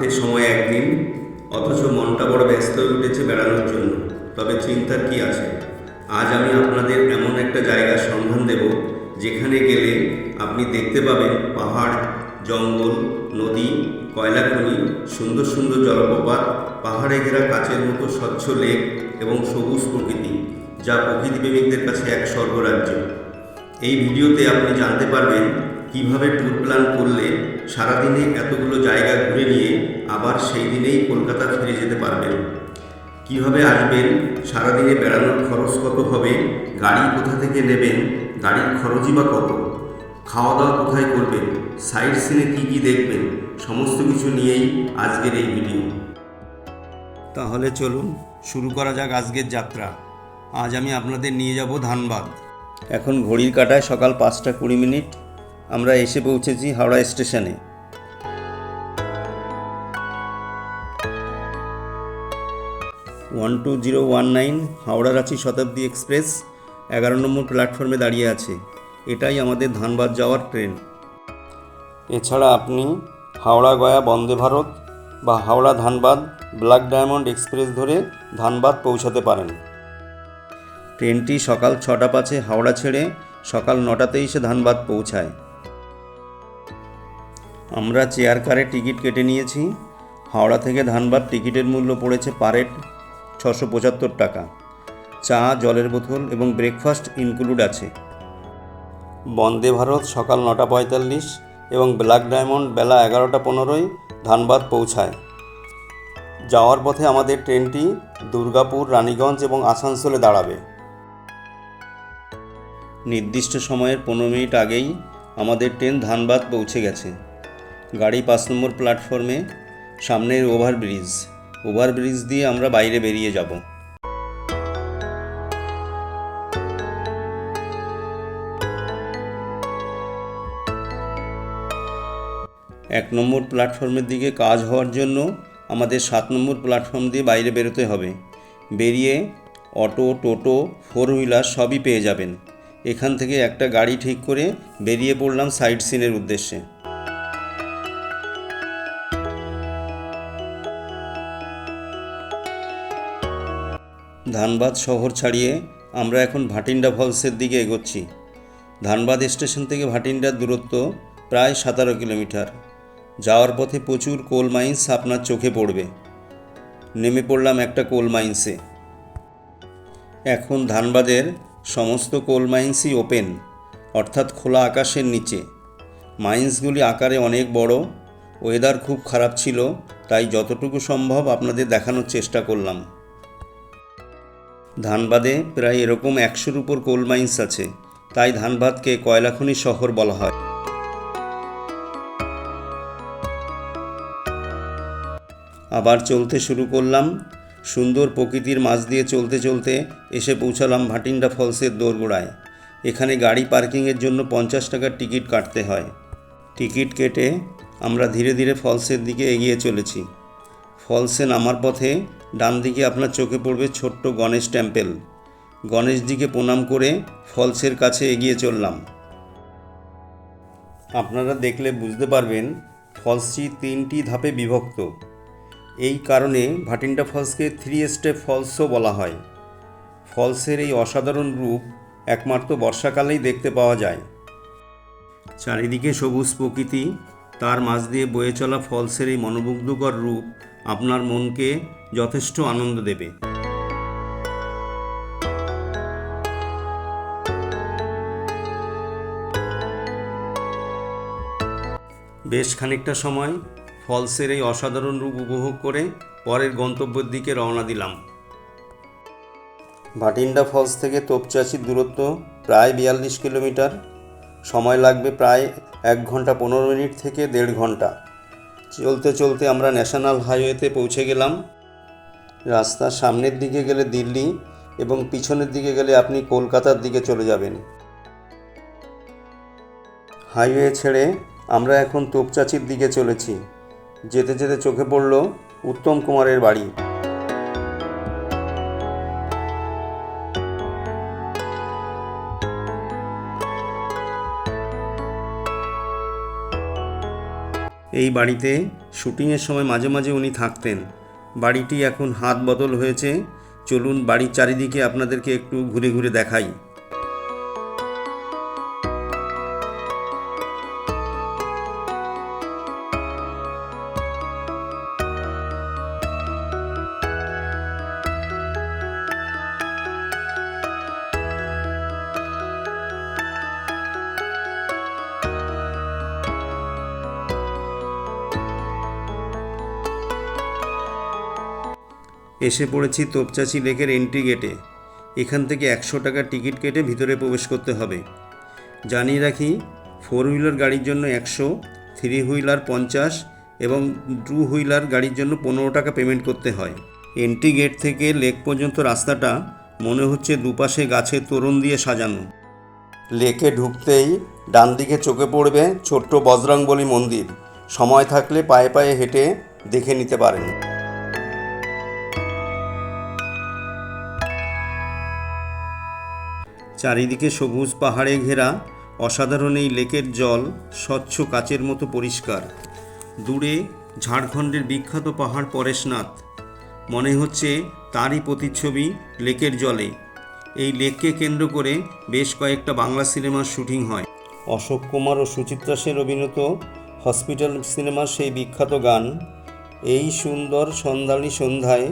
হাতে সময় একদিন, অথচ মনটা বড় ব্যস্ত হয়ে উঠেছে বেড়ানোর জন্য। তবে চিন্তার কি আছে? আজ আমি আপনাদের এমন একটা জায়গার সন্ধান দেব, যেখানে গেলে আপনি দেখতে পাবেন পাহাড়, জঙ্গল, নদী কয়লা খনি সুন্দর সুন্দর জলপ্রপাত, পাহাড়ে ঘেরা কাচের মতো স্বচ্ছ লেক এবং সবুজ প্রকৃতি, যা প্রকৃতিপ্রেমিকদের কাছে এক স্বর্গরাজ্য। এই ভিডিওতে আপনি জানতে পারবেন কীভাবে ট্যুর প্ল্যান করলে সারাদিনে এতগুলো জায়গা ঘুরে নিয়ে আবার সেই দিনেই কলকাতা ফিরে যেতে পারবেন। কীভাবে আসবেন? সারাদিনে বেড়ানোর খরচ কত হবে? গাড়ি কোথা থেকে নেবেন? গাড়ির খরচই বা কত? খাওয়া দাওয়া কোথায় করবেন? সাইড সিনে কী কী দেখবেন? সমস্ত কিছু নিয়েই আজকের এই ভিডিও। তাহলে চলুন, শুরু করা যাক আজকের যাত্রা। আজ আমি আপনাদের নিয়ে যাব ধানবাদ। এখন ঘড়ির কাটায় সকাল পাঁচটা কুড়ি মিনিট। আমরা এসে পৌঁছেছি হাওড়া স্টেশনে। One two zero one nine Howrah Ranchi Shatabdi Express এগারো নম্বর প্ল্যাটফর্মে দাঁড়িয়ে আছে। এটাই আমাদের ধানবাদ যাওয়ার ট্রেন। এছাড়া আপনি হাওড়া গয়া বন্দে ভারত বা Howrah Dhanbad, Black Diamond Express ধরে ধানবাদ পৌঁছাতে পারেন। ট্রেনটি সকাল ছটা পাঁচে হাওড়া ছেড়ে সকাল নটাতেই সে ধানবাদ পৌঁছায়। আমরা চেয়ার কারে টিকিট কেটে নিয়েছি। হাওড়া থেকে ধানবাদ টিকিটের মূল্য পড়েছে পারেট ছশো পঁচাত্তর টাকা। চা, জলের বোতল এবং ব্রেকফাস্ট ইনক্লুড আছে। বন্দে ভারত সকাল নটা পঁয়তাল্লিশ এবং ব্ল্যাক ডায়মন্ড বেলা এগারোটা পনেরোই ধানবাদ পৌঁছায়। যাওয়ার পথে আমাদের ট্রেনটি দুর্গাপুর, রানীগঞ্জ এবং আসানসোলে দাঁড়াবে। নির্দিষ্ট সময়ের পনেরো মিনিট আগেই আমাদের ট্রেন ধানবাদ পৌঁছে গেছে। গাড়ি পাঁচ নম্বর প্ল্যাটফর্মে সামনের ওভারব্রিজ ওভারব্রিজ দিয়ে আমরা বাইরে বেরিয়ে যাব। এক নম্বর প্ল্যাটফর্মের দিকে কাজ হওয়ার জন্য আমাদের সাত নম্বর প্ল্যাটফর্ম দিয়ে বাইরে বেরোতে হবে। বেরিয়ে অটো, টোটো ফোর হুইলার সবই পেয়ে যাবেন। এখান থেকে একটা গাড়ি ঠিক করে বেরিয়ে পড়লাম সাইড সিনের উদ্দেশ্যে। ধানবাদ শহর ছাড়িয়ে আমরা এখন ভাটিন্ডা ফলসের দিকে এগোচ্ছি। ধানবাদ স্টেশন থেকে ভাটিন্ডার দূরত্ব প্রায় সতেরো কিলোমিটার। যাওয়ার পথে প্রচুর কোল মাইন্স আপনার চোখে পড়বে। নেমে পড়লাম একটা কোল মাইন্সে। এখন ধানবাদের সমস্ত কোল মাইন্সই ওপেন, অর্থাৎ খোলা আকাশের নিচে। মাইন্সগুলি আকারে অনেক বড়, ওয়েদার খুব খারাপ ছিল, তাই যতটুকু সম্ভব আপনাদের দেখানোর চেষ্টা করলাম। ধানবাদে প্রায় এরকম একশোর উপর কোল মাইন্স আছে। তাই ধানবাদকে কয়লাখনি শহর বলা হয়। আবার চলতে শুরু করলাম। সুন্দর প্রকৃতির মাঝ দিয়ে চলতে চলতে এসে পৌঁছালাম ভাটিন্ডা ফলসের দোরগোড়ায়। এখানে গাড়ি পার্কিংয়ের জন্য পঞ্চাশ টাকার টিকিট কাটতে হয়। টিকিট কেটে আমরা ধীরে ধীরে ফলসের দিকে এগিয়ে চলেছি। ফলসে নামার পথে ডান দিকে আপনার চোখে পড়বে ছোট্ট গণেশ টেম্পেল। গণেশজিকে প্রণাম করে ফলসের কাছে এগিয়ে চললাম। আপনারা দেখলে বুঝতে পারবেন, ফলসটি তিনটি ধাপে বিভক্ত। এই কারণে ভাটিন্ডা ফলসকে থ্রি স্টেপ ফলসও বলা হয়। ফলসের এই অসাধারণ রূপ একমাত্র বর্ষাকালেই দেখতে পাওয়া যায়। চারিদিকে সবুজ প্রকৃতি, তার মাঝ দিয়ে বয়ে চলা ফলসের এই মনোমুগ্ধকর রূপ আপনার মনকে যথেষ্ট আনন্দ দেবে। বেশ খানিকটা সময় ফলসের এই অসাধারণ রূপ উপভোগ করে পরের গন্তব্যের দিকে রওনা দিলাম। ভাটিন্ডা ফলস থেকে তোপচাচির দূরত্ব প্রায় বিয়াল্লিশ কিলোমিটার। সময় লাগবে প্রায় এক ঘণ্টা পনেরো মিনিট থেকে দেড় ঘণ্টা। চলতে চলতে আমরা ন্যাশনাল হাইওয়েতে পৌঁছে গেলাম। রাস্তা সামনের দিকে গেলে দিল্লি এবং পিছনের দিকে গেলে আপনি কলকাতার দিকে চলে যাবেন। হাইওয়ে ছেড়ে আমরা এখন তোপচাচির দিকে চলেছি। যেতে যেতে চোখে পড়ল উত্তম কুমারের বাড়ি। এই বাড়িতে শুটিংয়ের সময় মাঝে মাঝে উনি থাকতেন। বাড়িটি এখন হাত বদল হয়েছে। চলুন বাড়ির চারিদিকে আপনাদেরকে একটু ঘুরে ঘুরে দেখাই। এসে পড়েছি তোপচাচি লেকের এন্ট্রি গেটে। এখান থেকে একশো টাকার টিকিট কেটে ভিতরে প্রবেশ করতে হবে। জানিয়ে রাখি, ফোর হুইলার গাড়ির জন্য একশো, থ্রি হুইলার পঞ্চাশ এবং টু হুইলার গাড়ির জন্য পনেরো টাকা পেমেন্ট করতে হয়। এন্ট্রি গেট থেকে লেক পর্যন্ত রাস্তাটা মনে হচ্ছে দুপাশে গাছের তোরণ দিয়ে সাজানো। লেকে ঢুকতেই ডান দিকে চোখে পড়বে ছোট্ট বজরংবলী মন্দির। সময় থাকলে পায়ে পায়ে হেঁটে দেখে নিতে পারেন। চারিদিকে সবুজ পাহাড়ে ঘেরা, অসাধারণ এই লেকের জল স্বচ্ছ কাচের মতো পরিষ্কার। দূরে ঝাড়খণ্ডের বিখ্যাত পাহাড় পরেশনাথ। মনে হচ্ছে তারই প্রতিচ্ছবি লেকের জলে। এই লেককে কেন্দ্র করে বেশ কয়েকটা বাংলা সিনেমার শুটিং হয়। অশোক কুমার ও সুচিত্রা সেন অভিনীত হসপিটাল সিনেমার সেই বিখ্যাত গান, এই সুন্দর সন্ধ্যানী সন্ধ্যায়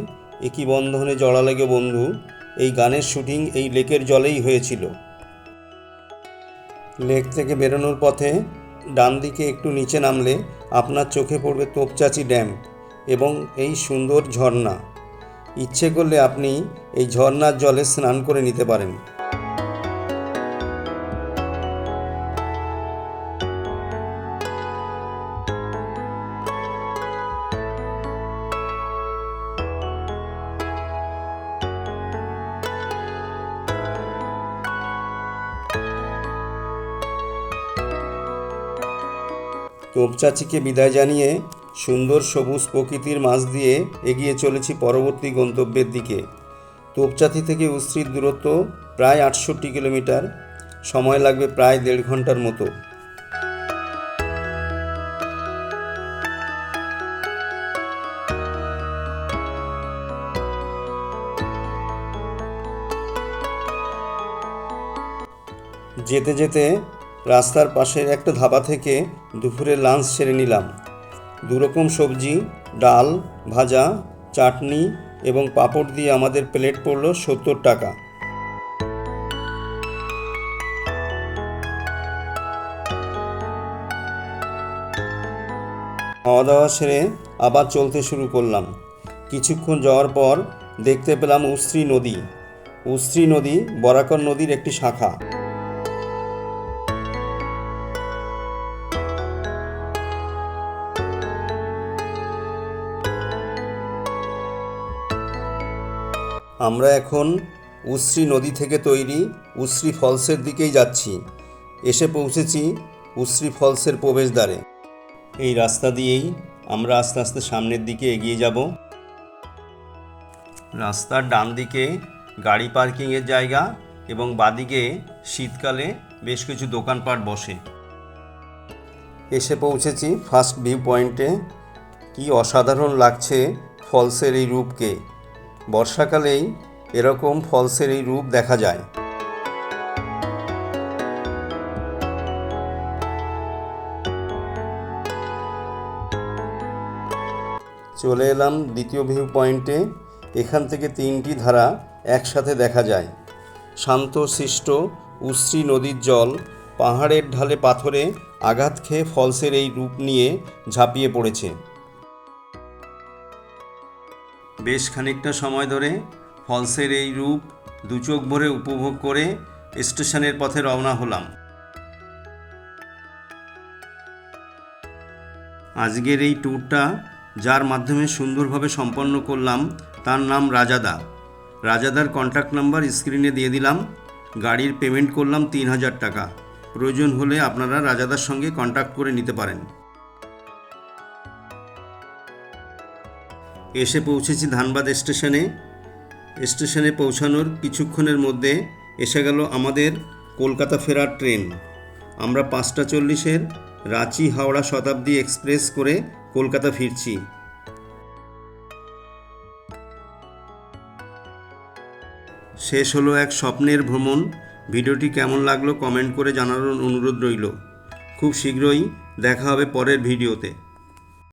একই বন্ধনে জড়া লাগে বন্ধু এই গানের শুটিং এই লেকের জলেই হয়েছিল। লেক থেকে বেরোনোর পথে ডান দিকে একটু নিচে নামলে আপনার চোখে পড়বে তোপচাচি ড্যাম এবং এই সুন্দর ঝর্ণা। ইচ্ছে করলে আপনি এই ঝর্ণার জলে স্নান করে নিতে পারেন। তোপচাচিকে বিদায় জানিয়ে সুন্দর সবুজ প্রকৃতির মাঝ দিয়ে এগিয়ে চলেছি পরবর্তী গন্তব্যের দিকে। তোপচাচি থেকে উস্ত্রির দূরত্ব প্রায় আটষট্টি কিলোমিটার। সময় লাগবে প্রায় দেড় ঘণ্টার মতো। যেতে যেতে রাস্তার পাশের একটা ধাবা থেকে দুপুরে লাঞ্চ সেরে নিলাম। দুরকম সবজি, ডাল, ভাজা, চাটনি এবং পাঁপড় দিয়ে আমাদের প্লেট পড়ল সত্তর টাকা। খাওয়া দাওয়া সেরে আবার চলতে শুরু করলাম। কিছুক্ষণ যাওয়ার পর দেখতে পেলাম উস্ত্রী নদী। উস্ত্রী নদী বরাকর নদীর একটি শাখা। আমরা এখন উশ্রী নদী থেকে তৈরি উশ্রী ফলসের দিকেই যাচ্ছি। এসে পৌঁছেছি উশ্রী ফলসের প্রবেশদ্বারে। এই রাস্তা দিয়েই আমরা আস্তে আস্তে সামনের দিকে এগিয়ে যাব। রাস্তার ডান দিকে গাড়ি পার্কিংয়ের জায়গা এবং বাদিকে শীতকালে বেশ কিছু দোকানপাট বসে। এসে পৌঁছেছি ফার্স্ট ভিউ পয়েন্টে। কি অসাধারণ লাগছে ফলসের এই রূপকে। বর্ষাকালেই এরকম ফলসের এই রূপ দেখা যায়। চলে এলাম দ্বিতীয় ভিউ পয়েন্টে। এখান থেকে তিনটি ধারা একসাথে দেখা যায়। শান্ত, সৃষ্ট, উশ্রী নদীর জল পাহাড়ের ঢালে পাথরে আঘাত খেয়ে ফলসের এই রূপ নিয়ে ঝাঁপিয়ে পড়েছে। বেশ খানিকটা সময় ধরে ফলসের এই রূপ দু চোখ ভরে উপভোগ করে স্টেশনের পথে রওনা হলাম। আজকের এই ট্যুরটা যার মাধ্যমে সুন্দরভাবে সম্পন্ন করলাম তার নাম রাজাদা। রাজাদার কন্ট্যাক্ট নাম্বার স্ক্রিনে দিয়ে দিলাম। গাড়ির পেমেন্ট করলাম তিন হাজার টাকা। প্রয়োজন হলে আপনারা রাজাদার সঙ্গে কন্ট্যাক্ট করে নিতে পারেন। এসে পৌঁছেছি ধানবাদ স্টেশনে। স্টেশনে পৌঁছানোর কিছুক্ষণের মধ্যে এসে গেল আমাদের কলকাতা ফেরার ট্রেন। আমরা পাঁচটা চল্লিশের রাঁচি হাওড়া শতাব্দী এক্সপ্রেস করে কলকাতা ফিরছি। শেষ হলো এক স্বপ্নের ভ্রমণ। ভিডিওটি কেমন লাগল কমেন্ট করে জানানোর অনুরোধ রইল। খুব শীঘ্রই দেখা হবে পরের ভিডিওতে।